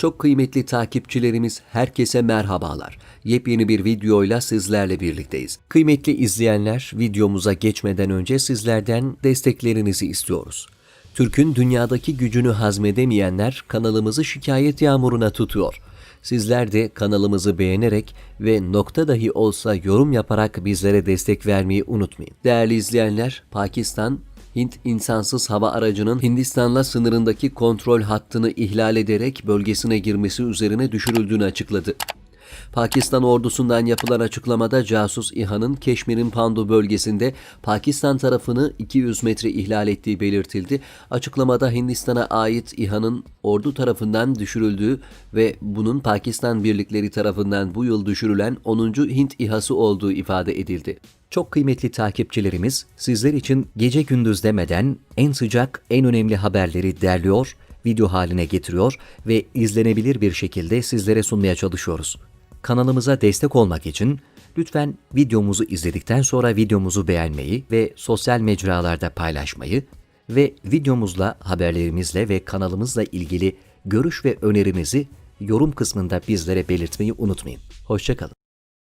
Çok kıymetli takipçilerimiz herkese merhabalar. Yepyeni bir videoyla sizlerle birlikteyiz. Kıymetli izleyenler, videomuza geçmeden önce sizlerden desteklerinizi istiyoruz. Türk'ün dünyadaki gücünü hazmedemeyenler kanalımızı şikayet yağmuruna tutuyor. Sizler de kanalımızı beğenerek ve nokta dahi olsa yorum yaparak bizlere destek vermeyi unutmayın. Değerli izleyenler, Pakistan Hint insansız hava aracının Hindistan'la sınırındaki kontrol hattını ihlal ederek bölgesine girmesi üzerine düşürüldüğünü açıkladı. Pakistan ordusundan yapılan açıklamada casus İHA'nın Keşmir'in Pandu bölgesinde Pakistan tarafını 200 metre ihlal ettiği belirtildi. Açıklamada Hindistan'a ait İHA'nın ordu tarafından düşürüldüğü ve bunun Pakistan birlikleri tarafından bu yıl düşürülen 10. Hint İHA'sı olduğu ifade edildi. Çok kıymetli takipçilerimiz sizler için gece gündüz demeden en sıcak, en önemli haberleri derliyor, video haline getiriyor ve izlenebilir bir şekilde sizlere sunmaya çalışıyoruz. Kanalımıza destek olmak için lütfen videomuzu izledikten sonra videomuzu beğenmeyi ve sosyal mecralarda paylaşmayı ve videomuzla, haberlerimizle ve kanalımızla ilgili görüş ve önerinizi yorum kısmında bizlere belirtmeyi unutmayın. Hoşçakalın.